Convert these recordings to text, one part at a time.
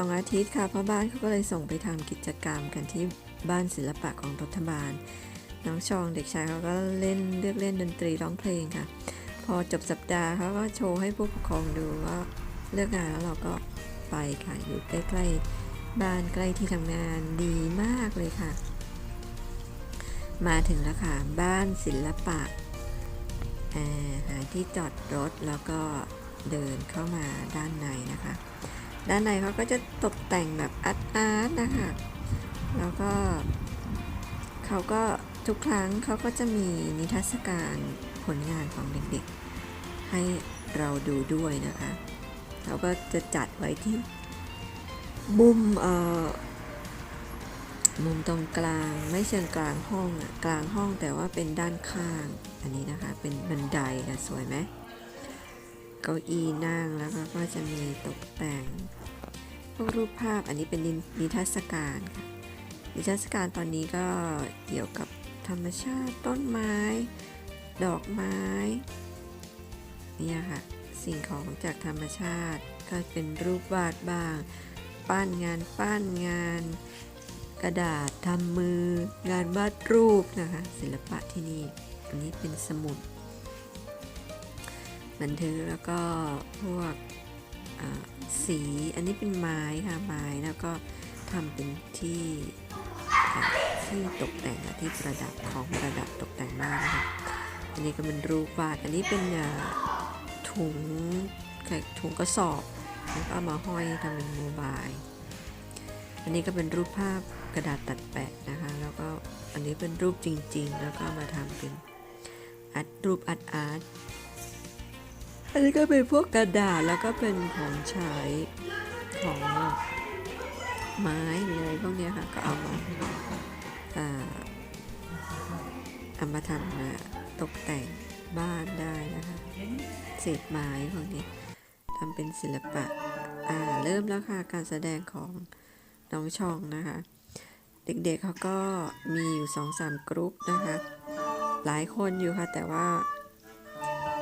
โรงอาทิตย์ค่ะเพราะบ้านเขาก็เลยส่งไปทำกิจกรรมกันที่บ้านศิลปะของรัฐบาล น้องชองเด็กชายเขาก็เล่นเลือกเล่นดนตรีร้องเพลงค่ะ พอจบสัปดาห์เขาก็โชว์ให้ผู้ปกครองดูว่าเลิกงานแล้วเราก็ไปค่ะอยู่ใกล้ๆบ้านใกล้ที่ทำงานดีมากเลยค่ะ มาถึงแล้วค่ะบ้านศิลปะอ่าหาที่จอดรถแล้วก็เดินเข้ามาด้านในนะคะ ด้านในเขาก็จะตกแต่งแบบอาร์ตอาร์ตนะคะ แล้วก็เขาก็ทุกครั้งเขาก็จะมีนิทรรศการผลงานของเด็กๆ ให้เราดูด้วยนะคะ เขาก็จะจัดไว้ที่มุมเอ่อมุมตรงกลางไม่เชิงกลางห้องอะกลางห้องแต่ว่าเป็นด้านข้าง อันนี้นะคะ เป็นบันไดค่ะสวยไหม เก้าอี้นั่งแล้วก็จะมีตกแต่ง พวกรูปภาพอันนี้เป็นนินิทรรศการค่ะนิทรรศการตอนนี้ก็เกี่ยวกับธรรมชาติต้นไม้ ดอกไม้เนี่ยค่ะสิ่งของจากธรรมชาติก็เป็นรูปวาดบ้าง ปั้นงานปั้นงาน กระดาษทำมือ งานวาดรูปนะคะศิลปะที่นี่อันนี้เป็นสมุด บันทึกแล้วก็พวกสีอันนี้เป็นไม้ค่ะไม้แล้วก็ทำเป็นที่ที่ตกแต่งอะที่ประดับของประดับตกแต่งบ้านนะคะอันนี้ก็เป็นรูปวาดอันนี้เป็นถุงถุงกระสอบแล้วก็เอามาห้อยทำเป็นโมบาย อันนี้ก็เป็นรูปภาพกระดาษตัดแปะนะคะ แล้วก็อันนี้เป็นรูปจริง ๆ แล้วก็มาทำเป็นอาร์ตรูปอาร์ตอาร์ต อันนี้ก็เป็นพวกกระดาษแล้วก็เป็นของใช้ของไม้หรืออะไรพวกนี้ค่ะก็เอามาเอามาทำมาตกแต่งบ้านได้นะคะเศษไม้พวกนี้ทำเป็นศิลปะอ่าเริ่มแล้วค่ะการแสดงของน้องช่องนะคะ เด็กๆเขาก็มีอยู่สองสามกรุ๊ปนะคะ หลายคนอยู่ค่ะแต่ว่า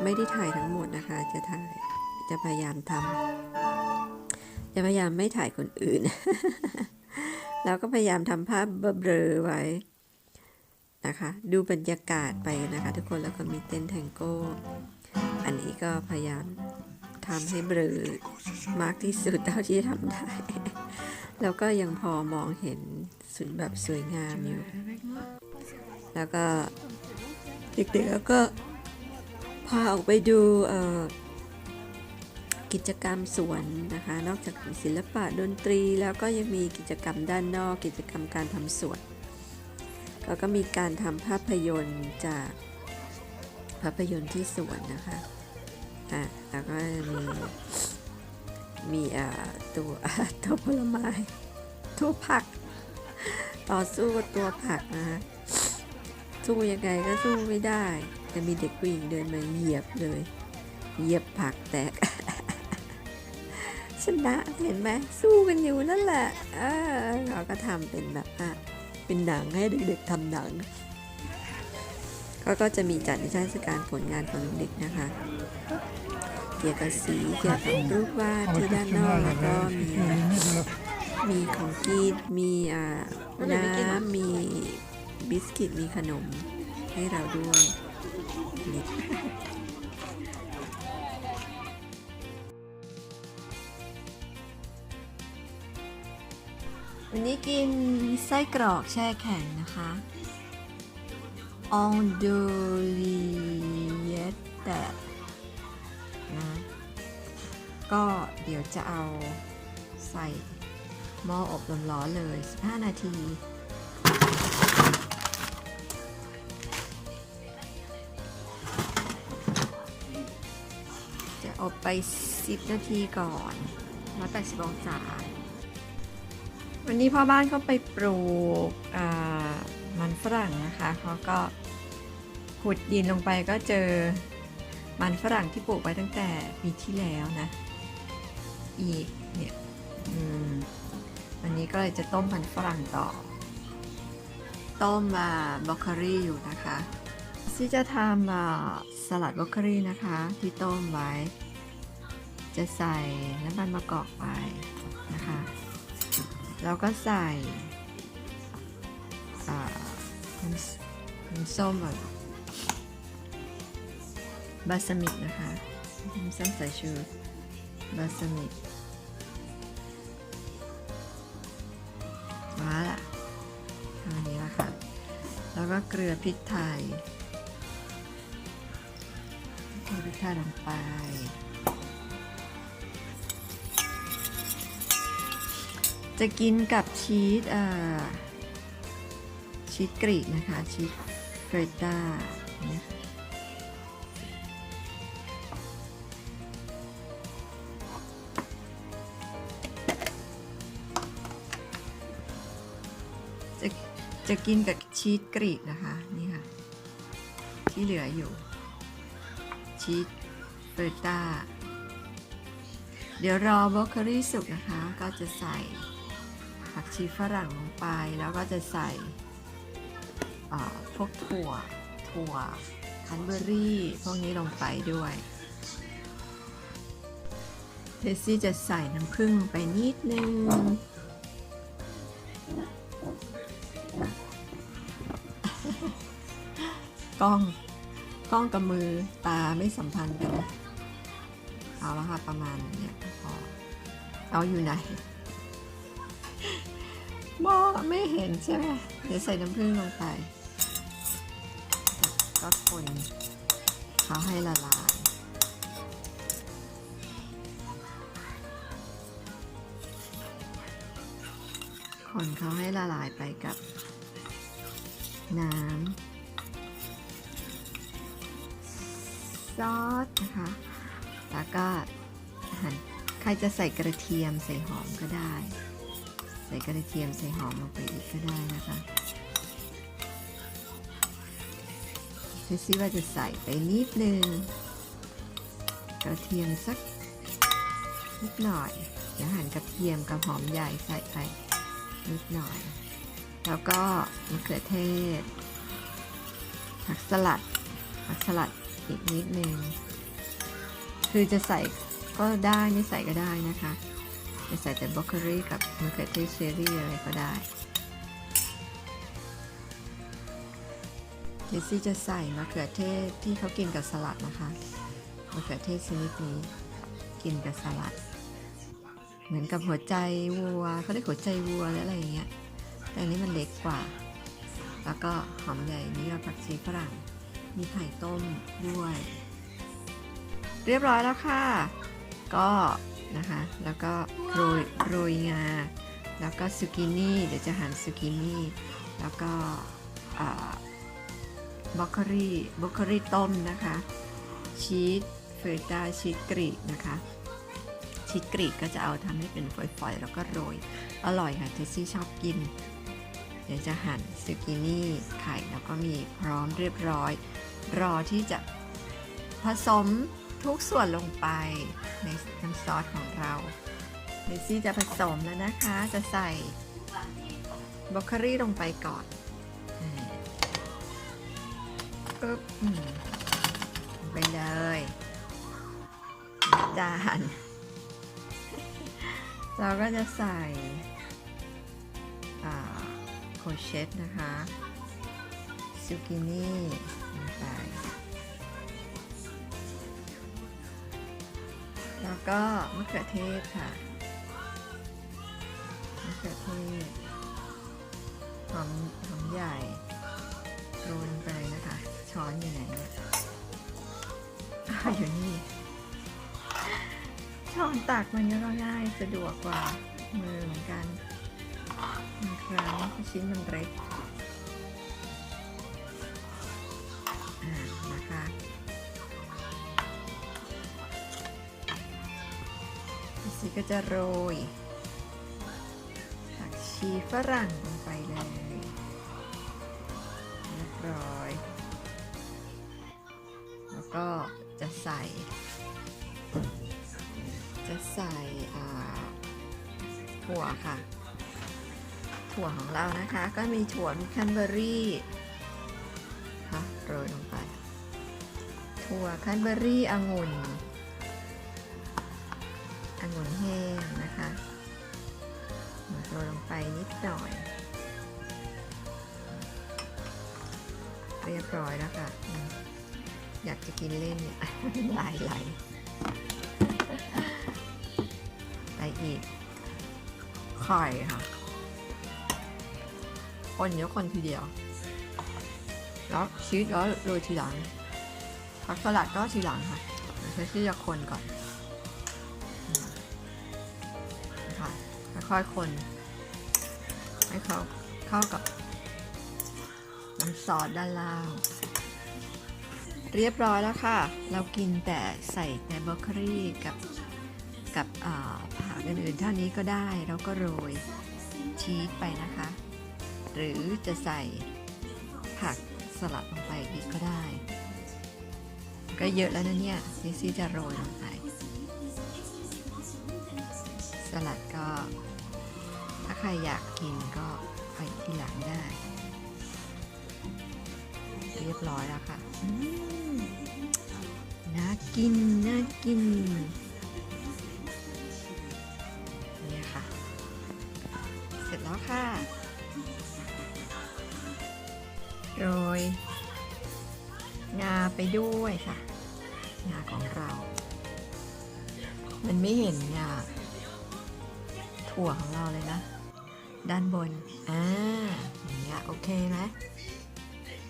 ไม่ได้ถ่ายทั้งหมดนะคะ จะถ่ายจะพยายามทำจะพยายามไม่ถ่ายคนอื่น แล้วก็พยายามทำภาพเบลอไว้นะคะ ดูบรรยากาศไปนะคะ ทุกคนแล้วก็มีเต้นแทงโก้ อันนี้ก็พยายามทำให้เบลอมากที่สุดเท่าที่ทำได้ แล้วก็ยังพอมองเห็นสุดแบบสวยงามอยู่ แล้วก็เด็กๆแล้วก็ พาออกไปดูกิจกรรมสวนนะคะ นอกจากศิลปะดนตรีแล้วก็ยังมีกิจกรรมด้านนอก กิจกรรมการทำสวนแล้วก็มีการทำภาพยนตร์จากภาพยนตร์ที่สวนนะคะ อะ แล้วก็มีมีอ่าตัวตัวผลไม้ตัวผัก ต่อสู้กับตัวผักนะคะสู้ยังไงก็สู้ไม่ได้ จะมีเด็กผู้หญิงเดินมาเหยียบเลย เหยียบผักแตก ชนะเห็นไหมสู้กันอยู่นั่นแหละเออเขาก็ทำเป็นแบบว่าเป็นหนังให้เด็กๆทำหนังก็ก็จะมีจัดนิทรรศการผลงานของเด็กๆนะคะ เกี่ยวกับสีเกี่ยวกับรูปวาดที่ด้านนอกแล้วก็มีมีของกินมีอ่าน้ำมีบิสกิตมีขนมให้เราด้วยนี่ วันนี้กินไส้กรอกแช่แข็งนะคะออนเดลีเยตแต่นะ ก็เดี๋ยวจะเอาใส่หม้ออบลมร้อนเลย 15 นาที อบไป 10 นาทีก่อน180องศา วันนี้พ่อบ้านเขาไปปลูกมันฝรั่งนะคะเขาก็ขุดดินลงไปก็เจอมันฝรั่งที่ปลูกไว้ตั้งแต่ปีที่แล้วนะ อีกเนี่ยวันนี้ก็เลยจะต้มมันฝรั่งต่อ ต้มมาบล็อกเกอรี่อยู่นะคะ ที่จะทำสลัดบล็อกเกอรี่นะคะ ที่ต้มไว้ จะใส่น้ำมันมะกอกไปนะคะ แล้วก็ใส่น้ำส้มแบบบาสมิกนะคะน้ำส้มสายชูบาสมิกมาละทำอันนี้ละค่ะ แล้วก็เกลือพริกไทยเกลือพริกไทยลงไป จะกินกับชีสอ่อชีสกรีกนะคะ ชีสเฟรต้าจะจะกินกับชีสกรีกนะคะ นี่ค่ะ ที่เหลืออยู่ ชีสเฟรต้าเดี๋ยวรอบรอกโคลีสุกนะคะ ก็จะใส่ ผักชีฝรั่งลงไป แล้วก็จะใส่พวกถั่ว ถั่ว คันเบอร์รี่ พวกนี้ลงไปด้วยเทสซี่จะใส่น้ำผึ้งลงไปนิดนึง กล้อง กล้องกับมือตาไม่สัมพันธ์กัน เอาละค่ะประมาณเนี้ยพอเอาอยู่ไหน มองไม่เห็นใช่ไหมเดี๋ยวใส่น้ำผึ้งลงไป ก็คนเขาให้ละลายคนเขาให้ละลายไปกับน้ำซอสนะคะ แล้วก็หั่นใครจะใส่กระเทียมใส่หอมก็ได้ ใส่กระเทียมใส่หอมลงไปอีกก็ได้นะคะเทซี่ว่าจะใส่ไปนิดนึงกระเทียมสักนิดหน่อยเดี๋ยวหั่นกระเทียมกับหอมใหญ่ใส่ไปนิดหน่อย แล้วก็มะเขือเทศผักสลัดผักสลัดอีกนิดนึงคือจะใส่ก็ได้ไม่ใส่ก็ได้นะคะ จะใส่แต่บรอกโคลีกับมะเขือเทศเชอรี่อะไรก็ได้เจสซี่จะใส่มะเขือเทศที่เขากินกับสลัดนะคะมะเขือเทศชนิดนี้กินกับสลัด เหมือนกับหัวใจวัวเขาเรียกหัวใจวัวหรือะไรอย่างเงี้ยแต่อันนี้มันเล็กกว่า แล้วก็หอมใหญ่นี่ก็ผักชีฝรั่งมีไข่ต้มด้วย เรียบร้อยแล้วค่ะ ก็ นะคะ แล้วก็โรยโรยงา แล้วก็ซูกินี่ เดี๋ยวจะหั่นซูกินี่ แล้วก็บล็อกโคลีบล็อกโคลีต้มนะคะ ชีสเฟรต้าชีสกรีกนะคะ ชีสกรีกก็จะเอาทำให้เป็นฝอยๆ แล้วก็โรย อร่อยค่ะเจสซี่ชอบกิน เดี๋ยวจะหั่นซูกินี่ไข่แล้วก็มีพร้อมเรียบร้อย รอที่จะผสม ทุกส่วนลงไปในน้ำซอสของเราเดซี่จะผสมแล้วนะคะ จะใส่บรอกโคลีลงไปก่อนปึ๊บอืมลงไปเลยจานเราก็จะใส่โคเชตนะคะซูกินี่ลงไป ก็มะเขือเทศค่ะมะเขือเทศหอมหอมใหญ่โรยลงไปนะคะ ช้อนอยู่ไหนเนี่ยอยู่นี่ ช้อนตักมันก็ง่ายสะดวกกว่ามือเหมือนกันบางครั้งชิ้นมันเล็กอ่านะคะ สีก็จะโรยผักชีฝรั่งลงไปเลยเรียบร้อย แล้วก็จะใส่ จะใส่ถั่วค่ะ ถั่วของเรานะคะก็มีถั่วมีแคนเบอรี่ค่ะโรยลงไป ถั่วแคนเบอร์รี่องุ่น องุ่นแห้งนะคะโรยลงไปนิดหน่อย เรียบร้อยแล้วค่ะ อยากจะกินเล่นเนี่ยลายไหลไปอีกไข่ค่ะคนเยอะคนทีเดียว แล้วชีสแล้วโรยทีหลังผักสลัดก็ทีหลังค่ะใช้ที่จะคนก่อน ค่อยๆคน ให้เขาเข้ากับน้ำซอสด้านล่าง เรียบร้อยแล้วค่ะ เรากินแต่ใส่แต่เบเกอรี่กับกับผักอื่นๆเท่านี้ก็ได้แล้วก็โรยชีสไปนะคะ หรือจะใส่ผักสลัดลงไปอีกก็ได้ ก็เยอะแล้วนะเนี่ยซิซี่จะโรยลงไปสลัดก็ ใครอยากกินก็ไปทีหลังได้ เรียบร้อยแล้วค่ะน่ากิน น่ากิน เนี่ยค่ะ เสร็จแล้วค่ะโรยงาไปด้วยค่ะ งาของเรา มันไม่เห็นงาถั่วของเราเลยนะ ด้านบน อ่า อย่างเงี้ยโอเคไหม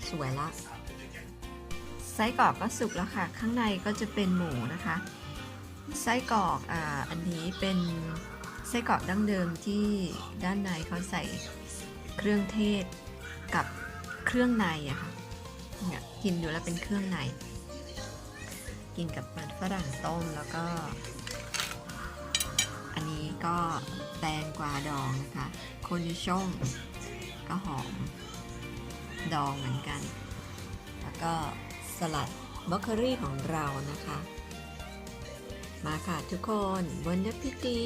สวยละ ไส้กรอกก็สุกแล้วค่ะ ข้างในก็จะเป็นหมูนะคะ ไส้กรอกอ่าอันนี้เป็นไส้กรอกดั้งเดิมที่ด้านในเขาใส่เครื่องเทศกับเครื่องในอะค่ะเนี่ยกินดูแล้วเป็นเครื่องใน กินกับมันฝรั่งต้มแล้วก็ อันนี้ก็ แตงกวาดองนะคะโคนิช่องก็หอม ดองเหมือนกัน แล้วก็สลัดบล็อกเกอรี่ของเรานะคะ มาค่ะทุกคนบนยัพิติ